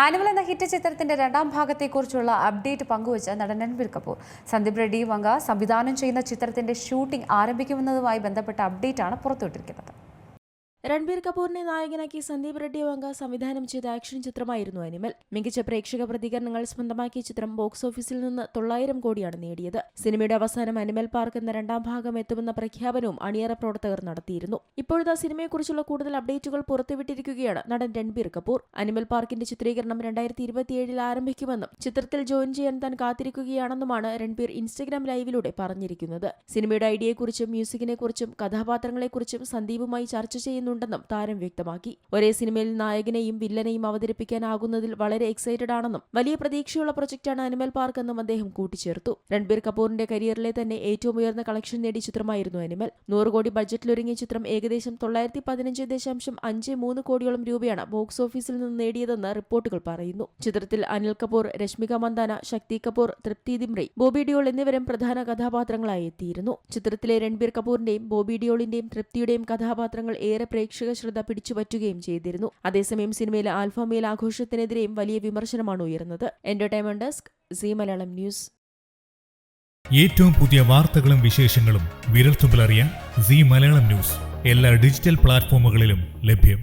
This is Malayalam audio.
ആനിമൽ എന്ന ഹിറ്റ് ചിത്രത്തിന്റെ രണ്ടാം ഭാഗത്തെക്കുറിച്ചുള്ള അപ്ഡേറ്റ് പങ്കുവച്ച നടൻ രൺബീർ കപൂർ. സന്ദീപ് റെഡ്ഡി വങ്ക സംവിധാനം ചെയ്യുന്ന ചിത്രത്തിന്റെ ഷൂട്ടിംഗ് ആരംഭിക്കുമെന്നതുമായി ബന്ധപ്പെട്ട അപ്ഡേറ്റ് ആണ് പുറത്തുവിട്ടിരിക്കുന്നത്. രൺബീർ കപൂറിനെ നായകനാക്കി സന്ദീപ് റെഡ്ഡി വങ്ക സംവിധാനം ചെയ്ത ആക്ഷൻ ചിത്രമായിരുന്നു അനിമൽ. മികച്ച പ്രേക്ഷക പ്രതികരണങ്ങൾ സ്വന്തമാക്കിയ ചിത്രം ബോക്സ് ഓഫീസിൽ നിന്ന് തൊള്ളായിരം കോടിയാണ് നേടിയത്. സിനിമയുടെ അവസാനം അനിമൽ പാർക്ക് എന്ന രണ്ടാം ഭാഗം എത്തുമെന്ന പ്രഖ്യാപനവും അണിയറ പ്രവർത്തകർ നടത്തിയിരുന്നു. ഇപ്പോഴത്തെ സിനിമയെക്കുറിച്ചുള്ള കൂടുതൽ അപ്ഡേറ്റുകൾ പുറത്തുവിട്ടിരിക്കുകയാണ് നടൻ രൺബീർ കപൂർ. അനിമൽ പാർക്കിന്റെ ചിത്രീകരണം രണ്ടായിരത്തി ഇരുപത്തിയേഴിൽ ആരംഭിക്കുമെന്നും ചിത്രത്തിൽ ജോയിൻ ചെയ്യാൻ താൻ കാത്തിരിക്കുകയാണെന്നുമാണ് രൺബീർ ഇൻസ്റ്റഗ്രാം ലൈവിലൂടെ പറഞ്ഞിരിക്കുന്നത്. സിനിമയുടെ ഐഡിയയെക്കുറിച്ചും മ്യൂസിക്കിനെക്കുറിച്ചും കഥാപാത്രങ്ങളെക്കുറിച്ചും സന്ദീപുമായി ചർച്ച ചെയ്യുന്നുണ്ടെന്നും താരം വ്യക്തമാക്കി. ഒരേ സിനിമയിൽ നായകനെയും വില്ലനെയും അവതരിപ്പിക്കാനാകുന്നതിൽ വളരെ എക്സൈറ്റഡ് ആണെന്നും വലിയ പ്രതീക്ഷയുള്ള പ്രൊജക്ടാണ് അനിമൽ പാർക്ക് എന്നും അദ്ദേഹം കൂട്ടിച്ചേർത്തു. രൺബീർ കപൂറിന്റെ കരിയറിലെ തന്നെ ഏറ്റവും ഉയർന്ന കളക്ഷൻ നേടിയ ചിത്രമായിരുന്നു അനിമൽ. നൂറ് കോടി ബഡ്ജറ്റിലൊരുങ്ങിയ ചിത്രം ഏകദേശം തൊള്ളായിരത്തി പതിനഞ്ച് ദശാംശം അഞ്ച് മൂന്ന് കോടിയോളം രൂപയാണ് ബോക്സ് ഓഫീസിൽ നിന്ന് നേടിയതെന്ന് റിപ്പോർട്ടുകൾ പറയുന്നു. ചിത്രത്തിൽ അനിൽ കപൂർ രശ്മിക മന്ദാന ശക്തി കപൂർ തൃപ്തി ദിമ്രി ബോബി ഡിയോൾ എന്നിവരും പ്രധാന കഥാപാത്രങ്ങളായി എത്തിയിരുന്നു. ചിത്രത്തിലെ രൺബീർ കപൂറിന്റെയും ബോബി ഡിയോളിന്റെയും തൃപ്തിയുടെയും കഥാപാത്രങ്ങൾ ഏറെ പ്രേക്ഷക ശ്രദ്ധ പിടിച്ചുപറ്റുകയും ചെയ്തിരുന്നു. അതേസമയം സിനിമയിലെ ആൽഫമേൽ ആഘോഷത്തിനെതിരെയും വലിയ വിമർശനമാണ് ഉയർന്നത്. Entertainment desk Zee Malayalam news ഏറ്റവും പുതിയ വാർത്തകളും വിശേഷങ്ങളും വിരൽത്തുമ്പിലറിയാൻ സി മലയാളം ന്യൂസ് എല്ലാ ഡിജിറ്റൽ പ്ലാറ്റ്ഫോമുകളിലും ലഭ്യം.